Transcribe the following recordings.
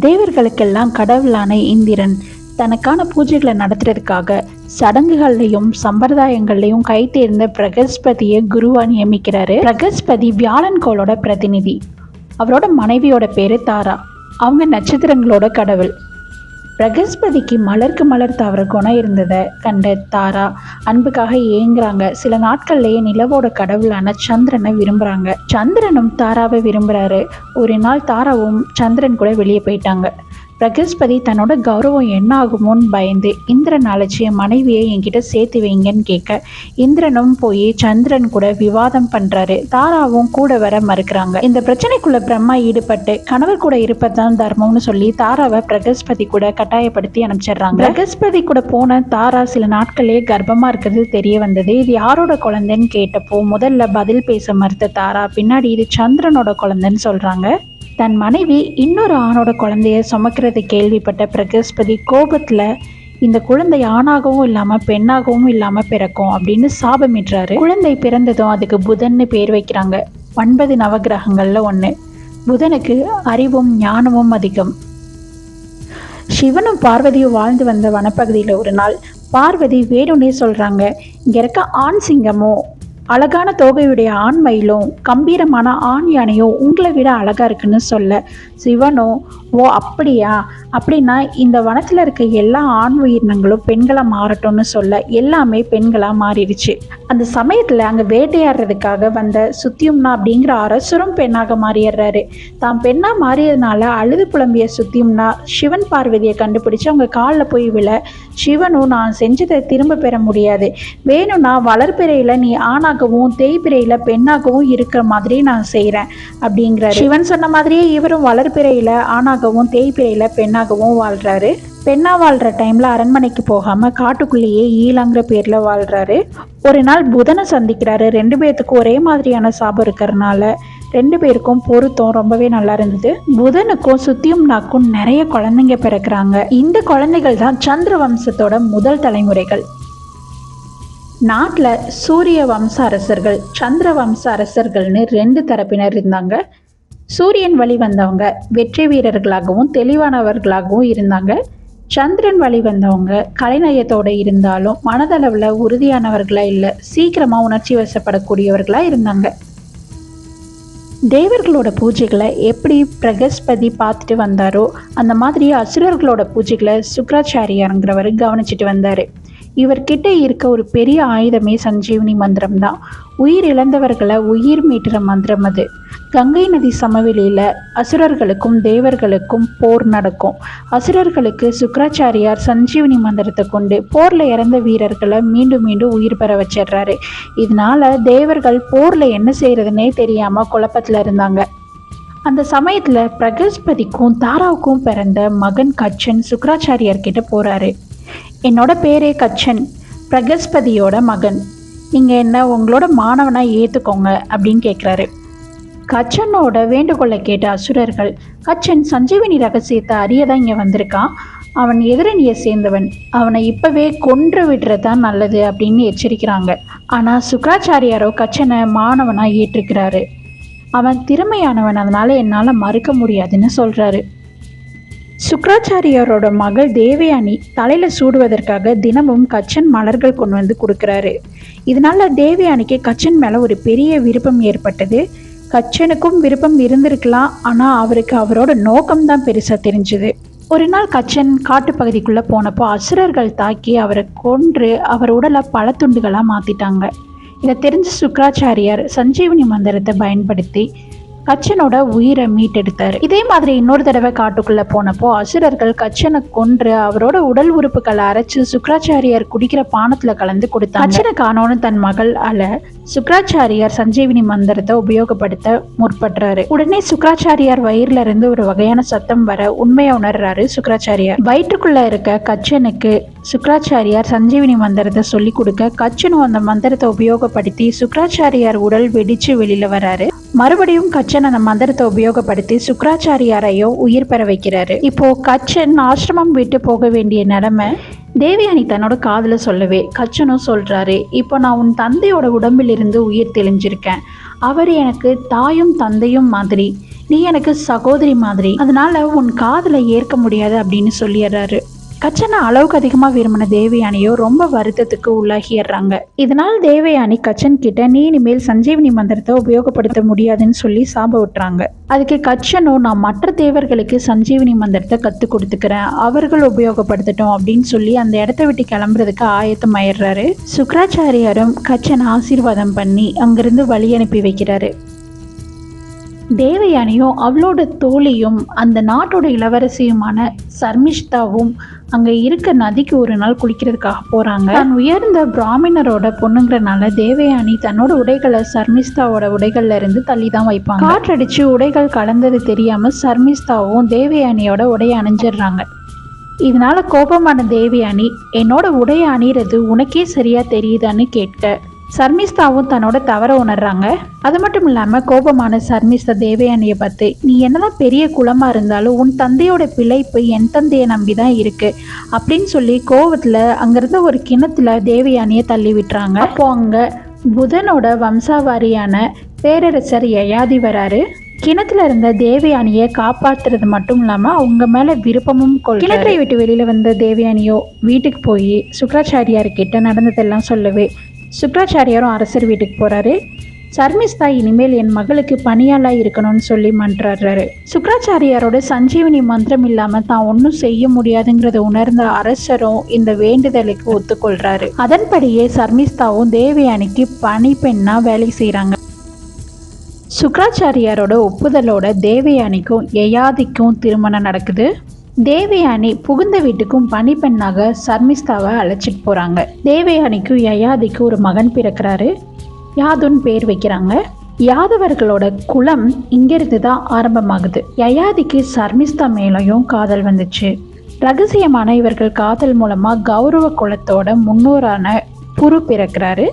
தேவர்களுக்கெல்லாம் கடவுளான இந்திரன். தனக்கான பூஜைகளை நடத்துறதுக்காக சடங்குகள்லையும் சம்பிரதாயங்கள்லையும் கை தேர்ந்த பிரகஸ்பதியை குருவா நியமிக்கிறாரு. பிரகஸ்பதி வியாழன் கோளோட பிரதிநிதி. அவரோட மனைவியோட பேரு தாரா. அவங்க நட்சத்திரங்களோட கடவுள். பிரகஸ்பதிக்கு மலர்க்கு மலர் தவற குணம் இருந்ததை கண்ட தாரா அன்புக்காக ஏங்குறாங்க. சில நாட்கள்லேயே நிலவோட கடவுளான சந்திரனை விரும்புகிறாங்க சந்திரனும் தாராவை விரும்புகிறாரு ஒரு நாள் தாராவும் சந்திரன் கூட வெளியே போயிட்டாங்க. பிரகஸ்பதி தன்னோட கௌரவம் என்ன ஆகுமோன்னு பயந்து இந்திரன் அழைச்சி மனைவியை என்கிட்ட சேர்த்து வைங்கன்னு கேட்க இந்திரனும் போய் சந்திரன் கூட விவாதம் பண்றாரு. தாராவும் கூட வர மறுக்கிறாங்க. இந்த பிரச்சனைக்குள்ள பிரம்மா ஈடுபட்டு கணவர் கூட இருப்பதுதான் தர்மம்னு சொல்லி தாராவை பிரகஸ்பதி கூட கட்டாயப்படுத்தி அனுப்பிச்சிடுறாங்க. பிரகஸ்பதி கூட போன தாரா சில நாட்களே கர்ப்பமா இருக்கிறது தெரிய வந்தது. இது யாரோட குழந்தைன்னு கேட்டப்போ முதல்ல பதில் பேச மறுத்த தாரா பின்னாடி இது சந்திரனோட குழந்தைன்னு சொல்றாங்க. தன் மனைவி இன்னொரு ஆணோட குழந்தைய சுமக்கிறது கேள்விப்பட்ட பிரகஸ்பதி கோபத்துல இந்த குழந்தை ஆணாகவும் இல்லாம பெண்ணாகவும் இல்லாம பிறக்கும் அப்படின்னு சாபமிடுறாரு. குழந்தை பிறந்ததும் அதுக்கு புதன்னு பேர் வைக்கிறாங்க. ஒன்பது நவகிரகங்கள்ல ஒண்ணு. புதனுக்கு அறிவும் ஞானமும் அதிகம். சிவனும் பார்வதியும் வாழ்ந்து வந்த வனப்பகுதியில் ஒரு நாள் பார்வதி வேணும்னே சொல்றாங்க. இங்க இருக்க ஆண் சிங்கமும் அழகான தோகையுடைய ஆண் மயிலும் கம்பீரமான ஆண் யானையும் உங்களை விட அழகா இருக்குன்னு சொல்ல சிவனும் ஓ அப்படியா? அப்படின்னா இந்த வனத்தில் இருக்க எல்லா ஆண் உயிரினங்களும் பெண்களாக மாறட்டும்னு சொல்ல எல்லாமே பெண்களாக மாறிடுச்சு. அந்த சமயத்தில் அங்கே வேட்டையாடுறதுக்காக வந்த சுத்தியும்னா அப்படிங்கிற அரசரும் பெண்ணாக மாறிடுறாரு. தான் பெண்ணாக மாறியதுனால அழுது புலம்பிய சுத்தியும்னா சிவன் பார்வதியை கண்டுபிடிச்சு அவங்க காலில் போய் விழ சிவனும் நான் செஞ்சதை திரும்ப பெற முடியாது. வேணும்னா வளர்பிறையில் நீ ஆணாகவும் தேய்பிறையில் பெண்ணாகவும் இருக்கிற மாதிரி நான் செய்கிறேன் அப்படிங்கிறாரு. சிவன் சொன்ன மாதிரியே இவரும் வளர்பிறையில் ஆணாகவும் தேய்பிறையில் பெண்ணாகவும் வாழ்கிறாரு பெண்ணா வாழ்கிற டைமில் அரண்மனைக்கு போகாமல் காட்டுக்குள்ளேயே ஈலாங்கிற பேரில் வாழ்கிறாரு ஒரு நாள் புதனை சந்திக்கிறாரு. ரெண்டு பேர்த்துக்கும் ஒரே மாதிரியான சாபம் இருக்கிறனால ரெண்டு பேருக்கும் பொருத்தம் ரொம்பவே நல்லா இருந்தது. புதனுக்கும் சுத்தியும்னாக்கும் நிறைய குழந்தைங்க பிறக்கிறாங்க. இந்த குழந்தைகள் தான் சந்திர வம்சத்தோட முதல் தலைமுறைகள். நாட்டில் சூரிய வம்ச அரசர்கள் சந்திர வம்ச அரசர்கள்னு ரெண்டு தரப்பினர் இருந்தாங்க. சூரியன் வழி வந்தவங்க வெற்றி வீரர்களாகவும் தெளிவானவர்களாகவும் இருந்தாங்க. சந்திரன் வழி வந்தவங்க கலைநயத்தோடு இருந்தாலும் மனதளவில் உறுதியானவர்களா இல்லை சீக்கிரமாக உணர்ச்சி வசப்படக்கூடியவர்களாக இருந்தாங்க. தேவர்களோட பூஜைகளை எப்படி பிரகஸ்பதி பார்த்துட்டு வந்தாரோ அந்த மாதிரி அசுரர்களோட பூஜைகளை சுக்கராச்சாரியாருங்கிறவர் கவனிச்சிட்டு வந்தார். இவர்கிட்ட இருக்க ஒரு பெரிய ஆயுதமே சஞ்சீவனி மந்திரம் தான் உயிர் இழந்தவர்களை உயிர் மீட்டுற மந்திரம் அது. கங்கை நதி சமவெளியில் அசுரர்களுக்கும் தேவர்களுக்கும் போர் நடக்கும். அசுரர்களுக்கு சுக்ராச்சாரியார் சஞ்சீவனி மந்திரத்தை கொண்டு போரில் இறந்த வீரர்களை மீண்டும் மீண்டும் உயிர் பெற வச்சிடுறாரு. இதனால தேவர்கள் போரில் என்ன செய்கிறதுனே தெரியாமல் குழப்பத்தில் இருந்தாங்க. அந்த சமயத்தில் பிரகஸ்பதிக்கும் தாராவுக்கும் பிறந்த மகன் கச்சன் சுக்ராச்சாரியார் கிட்ட போகிறாரு என்னோட பேரே கச்சன் பிரகஸ்பதியோட மகன். நீங்கள் என்ன உங்களோட மாணவனாக ஏற்றுக்கோங்க அப்படின்னு கேட்குறாரு கச்சனோட வேண்டுகோளை கேட்ட அசுரர்கள் கச்சன் சஞ்சீவினி ரகசியத்தை அறியதான் இங்கே வந்திருக்கான். அவன் எதிரணியை சேர்ந்தவன். அவனை இப்போவே கொன்று விடுறது தான் நல்லது அப்படின்னு எச்சரிக்கிறாங்க. ஆனால் சுக்ராச்சாரியாரோ கச்சனை மாணவனாக ஏற்றுக்கிறாரு. அவன் திறமையானவன் அதனால் என்னால் மறுக்க முடியாதுன்னு சொல்கிறாரு சுக்ராச்சாரியாரோட மகள் தேவயானி தலையில் சூடுவதற்காக தினமும் கச்சன் மலர்கள் கொண்டு வந்து கொடுக்குறாரு. இதனால தேவயானிக்கு கச்சன் மேலே ஒரு பெரிய விருப்பம் ஏற்பட்டது. கச்சனுக்கும் விருப்பம் இருந்திருக்கலாம் ஆனால் அவருக்கு அவரோட நோக்கம்தான் பெருசாக தெரிஞ்சுது. ஒரு நாள் கச்சன் காட்டுப்பகுதிக்குள்ளே போனப்போ அசுரர்கள் தாக்கி அவரை கொன்று அவர் உடலை பல துண்டுகளாக மாற்றிட்டாங்க இதை தெரிஞ்ச சுக்ராச்சாரியார் சஞ்சீவனி மந்திரத்தை பயன்படுத்தி கச்சனோட உயிரை மீட்டெடுத்தாரு. இதே மாதிரி இன்னொரு தடவை காட்டுக்குள்ள போனப்போ அசுரர்கள் கச்சனை கொன்று அவரோட உடல் உறுப்புகளை அரைச்சு சுக்ராச்சாரியார் குடிக்கிற பானத்துல கலந்து கொடுத்தாங்க. கச்சனை காணோன்னு தன் மகள் அல சுக்ராச்சாரியார் சஞ்சீவினி மந்திரத்தை உபயோகப்படுத்த முற்படுறாரு. உடனே சுக்ராச்சாரியார் வயிறுல இருந்து ஒரு வகையான சத்தம் வர உண்மையை உணர்றாரு சுக்ராச்சாரியார் வயிற்றுக்குள்ள இருக்க கச்சனுக்கு சுக்ராச்சாரியார் சஞ்சீவினி மந்திரத்தை சொல்லி கொடுக்க கச்சனு அந்த மந்திரத்தை உபயோகப்படுத்தி சுக்ராச்சாரியார் உடல் வெடிச்சு வெளியில வராரு. மறுபடியும் கச்சன் அந்த மந்திரத்தை உபயோகப்படுத்தி சுக்ராச்சாரியாரையோ உயிர் பெற வைக்கிறாரு. இப்போ கச்சன் ஆசிரமம் விட்டு போக வேண்டிய நிலைமை தேவயானி தன்னோட காதில் சொல்லவே கச்சனும் சொல்கிறாரு இப்போ நான் உன் தந்தையோட உடம்பிலிருந்து உயிர் தெளிஞ்சிருக்கேன். அவர் எனக்கு தாயும் தந்தையும் மாதிரி நீ எனக்கு சகோதரி மாதிரி. அதனால உன் காதலை ஏற்க முடியாது அப்படின்னு சொல்லிடுறாரு. கச்சனை அளவுக்கு அதிகமாக விரும்பின தேவயானியோ ரொம்ப வருத்தத்துக்கு உள்ளாகிடுறாங்க இதனால் தேவயானி கச்சன் கிட்ட நீ இனிமேல் சஞ்சீவனி மந்திரத்தை உபயோகப்படுத்த முடியாதுன்னு சொல்லி சாப விட்டுறாங்க. அதுக்கு கச்சனோ நான் மற்ற தேவர்களுக்கு சஞ்சீவனி மந்திரத்தை கற்றுக் கொடுத்துக்கிறேன். அவர்கள் உபயோகப்படுத்தட்டும் அப்படின்னு சொல்லி அந்த இடத்த விட்டு கிளம்புறதுக்கு ஆயத்தம் ஆயிடுறாரு சுக்கராச்சாரியாரும் கச்சனை ஆசீர்வாதம் பண்ணி அங்கிருந்து வழி அனுப்பி வைக்கிறாரு. தேவயானியும் அவளோட தோழியும் அந்த நாட்டோட இளவரசியுமான சர்மிஷ்தாவும் அங்கே இருக்க நதிக்கு ஒரு நாள் குளிக்கிறதுக்காக போகிறாங்க தான் உயர்ந்த பிராமணரோட பொண்ணுங்கிறனால தேவயானி தன்னோட உடைகளை சர்மிஸ்தாவோட உடைகள்ல இருந்து தள்ளி தான் வைப்பாங்க. காற்றடிச்சு உடைகள் கலந்தது தெரியாம சர்மிஸ்தாவும் தேவயானியோட உடையை அணிஞ்சிடுறாங்க. இதனால கோபமான தேவயானி என்னோட உடையை அணிகிறது உனக்கே சரியா தெரியுதான்னு கேட்க சர்மிஸ்தாவும் தன்னோட தவற உணர்றாங்க. அது மட்டும் இல்லாமல் கோபமான சர்மிஸ்தா தேவயானியை பார்த்து நீ என்னதான் பெரிய குலமாக இருந்தாலும் உன் தந்தையோட பிழைப்பு என் தந்தையை நம்பி தான் இருக்கு. அப்படின்னு சொல்லி கோவத்தில் அங்கிருந்த ஒரு கிணத்துல தேவயானியை தள்ளி விட்டுறாங்க. அப்போ அங்கே புதனோட வம்சாவாரியான பேரரசர் யயாதி வராரு. கிணத்துல இருந்த தேவயானியை காப்பாத்துறது மட்டும் இல்லாம அவங்க மேல விருப்பமும் கொள் கிணற்றை விட்டு வெளியில வந்த தேவயானியோ வீட்டுக்கு போய் சுக்ராச்சாரியார் கிட்ட நடந்ததெல்லாம் சொல்லவே சுக்ராச்சாரியாரும் அரசர் வீட்டுக்கு போகிறாரு சர்மிஸ்தா இனிமேல் என் மகளுக்கு பணியாளாக இருக்கணும்னு சொல்லி மன்றாடுறாரு. சுக்ராச்சாரியாரோட சஞ்சீவனி மந்திரம் இல்லாமல் தான் ஒன்றும் செய்ய முடியாதுங்கிறத உணர்ந்த அரசரும் இந்த வேண்டுதலுக்கு ஒத்துக்கொள்றாரு. அதன்படியே சர்மிஸ்தாவும் தேவயானிக்கு பெண்ணாக வேலை செய்கிறாங்க சுக்ராச்சாரியாரோட ஒப்புதலோட தேவயானிக்கும் யயாதிக்கும் திருமணம் நடக்குது. தேவயானி புகுந்த வீட்டுக்கும் பனிப்பெண்ணாக சர்மிஸ்தாவை அழைச்சிட்டு போகிறாங்க தேவயானிக்கும் யயாதிக்கும் ஒரு மகன் பிறக்கிறாரு. யாதுன்னு பேர் வைக்கிறாங்க. யாதவர்களோட குலம் இங்கிருந்து தான் ஆரம்பமாகுது. யயாதிக்கு சர்மிஸ்தா மேலையும் காதல் வந்துச்சு. ரகசியமான இவர்கள் காதல் மூலமாக கௌரவ குலத்தோட முன்னோரான புரு பிறக்கிறாரு.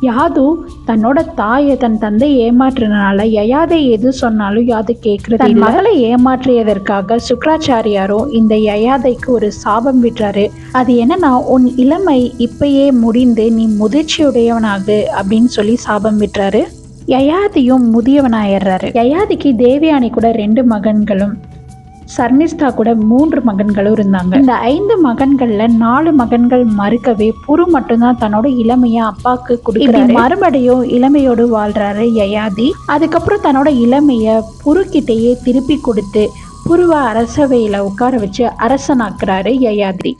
யாது தன்னோட தாயை தன் தந்தை ஏமாற்றினால யயாதை எது சொன்னாலும் யாது கேட்கறது தன் மகளை ஏமாற்றியதற்காக சுக்ராச்சாரியாரும் இந்த யயாதைக்கு ஒரு சாபம் விடுறாரு அது என்னன்னா உன் இளமை இப்பயே முடிந்து நீ முதிர்ச்சியுடையவனாகு அப்படின்னு சொல்லி சாபம் விட்டுறாரு. யயாதியும் முதியவனாயிடுறாரு. யயாதிக்கு தேவயானி கூட ரெண்டு மகன்களும் சர்மிஸ்தா கூட மூன்று மகன்களும் இருந்தாங்க. இந்த ஐந்து மகன்கள்ல நாலு மகன்கள் மறுக்கவே புரு மட்டும்தான் தன்னோட இளமைய அப்பாவுக்கு கொடுக்குறாரு. மறுபடியும் இளமையோடு வாழ்றாரு யயாதி. அதுக்கப்புறம் தன்னோட இளமைய புருக்கிட்டேயே திருப்பி கொடுத்து புருவ அரசவையில உட்கார வச்சு அரசனாக்குறாரு யயாதி.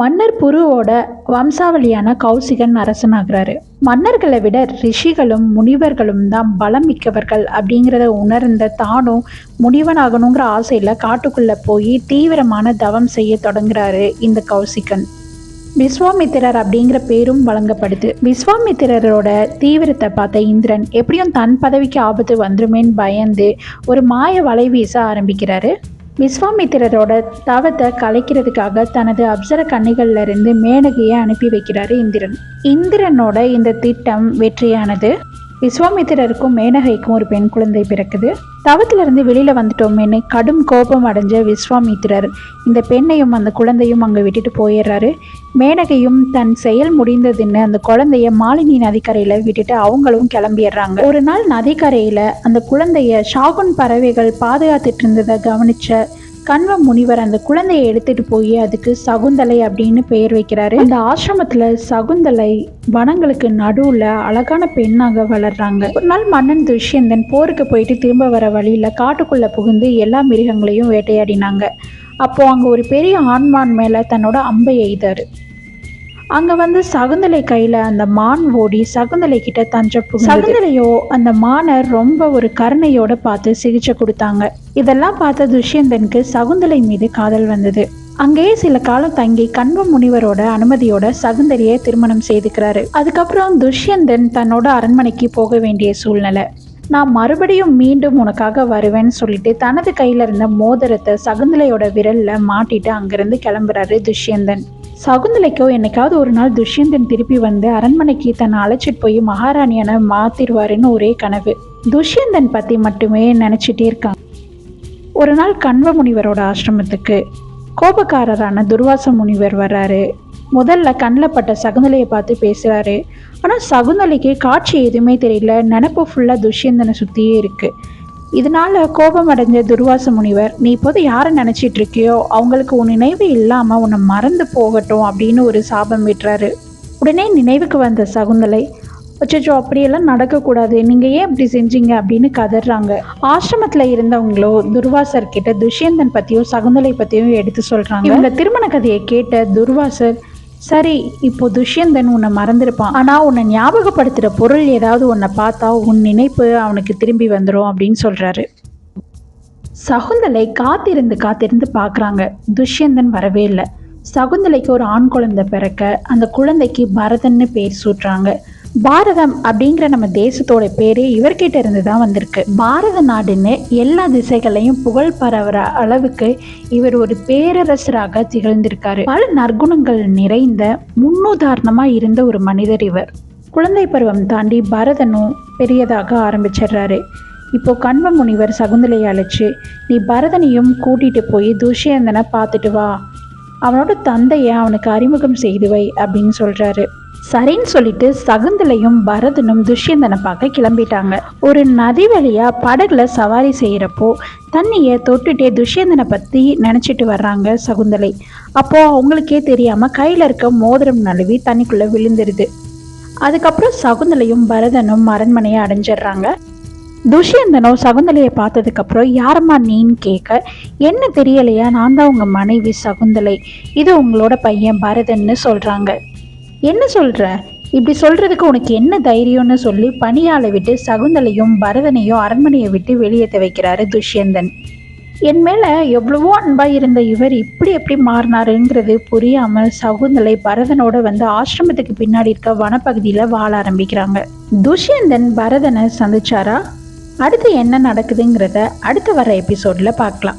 மன்னர் புருவோட வம்சாவளியான கௌசிகன் அரசனாகிறாரு. மன்னர்களை விட ரிஷிகளும் முனிவர்களும் தான் பலம் மிக்கவர்கள் அப்படிங்கிறத உணர்ந்த தானும் முனிவனாகணுங்கிற ஆசையில் காட்டுக்குள்ளே போய் தீவிரமான தவம் செய்ய தொடங்குறாரு இந்த கௌசிகன். விஸ்வாமித்திரர் அப்படிங்கிற பேரும் வழங்கப்படுது. விஸ்வாமித்திரரோட தீவிரத்தை பார்த்த இந்திரன் எப்படியும் தன் பதவிக்கு ஆபத்து வந்துருமேன்னு பயந்து ஒரு மாய வலை வீச ஆரம்பிக்கிறாரு. விஸ்வாமித்திரரோட தவத்தை கலைக்கிறதுக்காக தனது அப்சர கன்னிகள்ல இருந்து மேனகையை அனுப்பி வைக்கிறாரு இந்திரன். இந்திரனோட இந்த திட்டம் வெற்றியானது. விஸ்வாமித்திரருக்கும் மேனகைக்கும் ஒரு பெண் குழந்தை பிறக்குது. தவத்திலிருந்து வெளியில வந்துட்டோமேன்னு கடும் கோபம் அடைஞ்ச விஸ்வாமித்திரர். இந்த பெண்ணையும் அந்த குழந்தையும் அங்கே விட்டுட்டு போயிடுறாரு. மேனகையும் தன் செயல் முடிந்ததுன்னு அந்த குழந்தைய மாலினி நதிக்கரையில விட்டுட்டு அவங்களும் கிளம்பிடுறாங்க. ஒரு நாள் நதிக்கரையில அந்த குழந்தைய ஷாகுன் பறவைகள் பாதுகாத்துட்டு இருந்ததை கவனிச்ச கண்வ முனிவர் அந்த குழந்தையை எடுத்துட்டு போய் அதுக்கு சகுந்தலை அப்படின்னு பெயர் வைக்கிறாரு. அந்த ஆசிரமத்துல சகுந்தலை வனங்களுக்கு நடுவுல அழகான பெண்ணாக வளர்றாங்க. ஒரு நாள் மன்னன் துஷ்யந்தன் போருக்கு போயிட்டு திரும்ப வர வழியில காட்டுக்குள்ள புகுந்து எல்லா மிருகங்களையும் வேட்டையாடினாங்க. அப்போ அங்க ஒரு பெரிய ஆண்மான் மேல தன்னோட அம்பை எய்தாரு. அங்க வந்து சகுந்தலை கையில அந்த மான் ஓடி சகுந்தலை கிட்ட தஞ்ச சகுந்தலையோ அந்த மானை ரொம்ப ஒரு கருணையோட பார்த்து சிகிச்சை கொடுத்தாங்க. இதெல்லாம் பார்த்த துஷ்யந்தனுக்கு சகுந்தலை மீது காதல் வந்தது. அங்கேயே சில காலம் தங்கி கண்வ முனிவரோட அனுமதியோட சகுந்தலையை திருமணம் செய்துக்கிறாரு. அதுக்கப்புறம் துஷ்யந்தன் தன்னோட அரண்மனைக்கு போக வேண்டிய சூழ்நிலை. நான் மறுபடியும் மீண்டும் உனக்காக வருவேன்னு சொல்லிட்டு தனது கையில இருந்த மோதிரத்தை சகுந்தலையோட விரல்ல மாட்டிட்டு அங்கிருந்து கிளம்புறாரு துஷ்யந்தன். சகுந்தலைக்கோ என்னைக்காவது ஒரு நாள் துஷ்யந்தன் திருப்பி வந்து அரண்மனைக்கு தன்னை அழைச்சிட்டு போய் மகாராணியான மாத்திருவாருன்னு ஒரே கனவு. துஷ்யந்தன் பத்தி மட்டுமே நினைச்சிட்டே இருக்காங்க. ஒரு நாள் கண்வ முனிவரோட ஆசிரமத்துக்கு. கோபக்காரரான துர்வாச முனிவர் வர்றாரு. முதல்ல கண்ணில் பட்ட சகுந்தலையை பார்த்து பேசுகிறாரு ஆனால் சகுந்தலைக்கு காட்சி எதுவுமே தெரியல. நினப்பு ஃபுல்லாக துஷ்யந்தனை சுற்றியே இருக்குது இதனால கோபம் அடைஞ்ச துர்வாச முனிவர் நீ இப்போது யாரை நினைச்சிட்டு இருக்கியோ அவங்களுக்கு உன் நினைவு இல்லாம உன்னை மறந்து போகட்டும் அப்படின்னு ஒரு சாபம் விட்டுறாரு. உடனே நினைவுக்கு வந்த சகுந்தலை அச்சோ அப்படியெல்லாம் நடக்கக்கூடாது. நீங்கள் ஏன் இப்படி செஞ்சீங்க? அப்படின்னு கதறாங்க. ஆசிரமத்தில் இருந்தவங்களோ துர்வாசர் கிட்ட துஷ்யந்தன் பற்றியும் சகுந்தலை பற்றியும் எடுத்து சொல்கிறாங்க இவங்க திருமண கதையை கேட்ட துர்வாசர் சரி இப்போ துஷ்யந்தன் உன்னை மறந்துருப்பான். ஆனால் உன்னை ஞாபகப்படுத்துகிற பொருள் ஏதாவது உன்னை பார்த்தா உன் நினைப்பு அவனுக்கு திரும்பி வந்துடும் அப்படின்னு சொல்கிறாரு சகுந்தலை காத்திருந்து காத்திருந்து பார்க்குறாங்க. துஷ்யந்தன் வரவே இல்லை. சகுந்தலைக்கு ஒரு ஆண் குழந்தை பிறக்க அந்த குழந்தைக்கு பரதன்னு பேர் சூட்டுறாங்க. பாரதம் அப்படிங்கிற நம்ம தேசத்தோட பேரே இவர்கிட்ட இருந்து தான் வந்திருக்கு. பாரத நாடுன்னு எல்லா திசைகளையும் புகழ் பரவுற அளவுக்கு இவர் ஒரு பேரரசராக திகழ்ந்திருக்காரு. பல நற்குணங்கள் நிறைந்த முன்னுதாரணமாக இருந்த ஒரு மனிதர் இவர். குழந்தை பருவம் தாண்டி பரதனும் பெரியதாக ஆரம்பிச்சிடுறாரு. இப்போ கண்வ முனிவர் சகுந்தலையை அழைச்சு நீ பரதனையும் கூட்டிகிட்டு போய் துஷ்யந்தனை பார்த்துட்டு வா. அவனோட தந்தையை அவனுக்கு அறிமுகம் செய்துவை அப்படின்னு சொல்கிறாரு சரின்னு சொல்லிட்டு சகுந்தலையும் பரதனும் துஷ்யந்தனை பார்க்க கிளம்பிட்டாங்க. ஒரு நதி வழியா படகுல சவாரி செய்யறப்போ தண்ணியை தொட்டுட்டே துஷ்யந்தனை பத்தி நினைச்சிட்டு வர்றாங்க சகுந்தலை. அப்போ அவங்களுக்கே தெரியாம கையில இருக்க மோதிரம் நழுவி தண்ணிக்குள்ள விழுந்துருது. அதுக்கப்புறம் சகுந்தலையும் பரதனும் அரண்மனையை அடைஞ்சிடுறாங்க. துஷ்யந்தனோ சகுந்தலையை பார்த்ததுக்கப்புறம் யாரம்மா நீன்னு கேட்க? என்ன தெரியலையா? நான் தான் உங்கள் மனைவி சகுந்தலை. இது உங்களோட பையன் பரதன்னு சொல்கிறாங்க என்ன சொல்கிற இப்படி சொல்கிறதுக்கு உனக்கு என்ன தைரியம்னு சொல்லி பணியாளை விட்டு சகுந்தலையும் பரதனையும் அரண்மனையை விட்டு வெளியேற்ற வைக்கிறாரு துஷ்யந்தன். என் மேலே எவ்வளவோ அன்பாக இருந்த இவர் இப்படி எப்படி மாறினாருங்கிறது புரியாமல் சகுந்தலை பரதனோட வந்து ஆசிரமத்துக்கு பின்னாடி இருக்க வனப்பகுதியில் வாழ ஆரம்பிக்கிறாங்க. துஷ்யந்தன் பரதனை சந்திச்சாரா? அடுத்து என்ன நடக்குதுங்கிறத அடுத்து வர எபிசோடில் பார்க்கலாம்.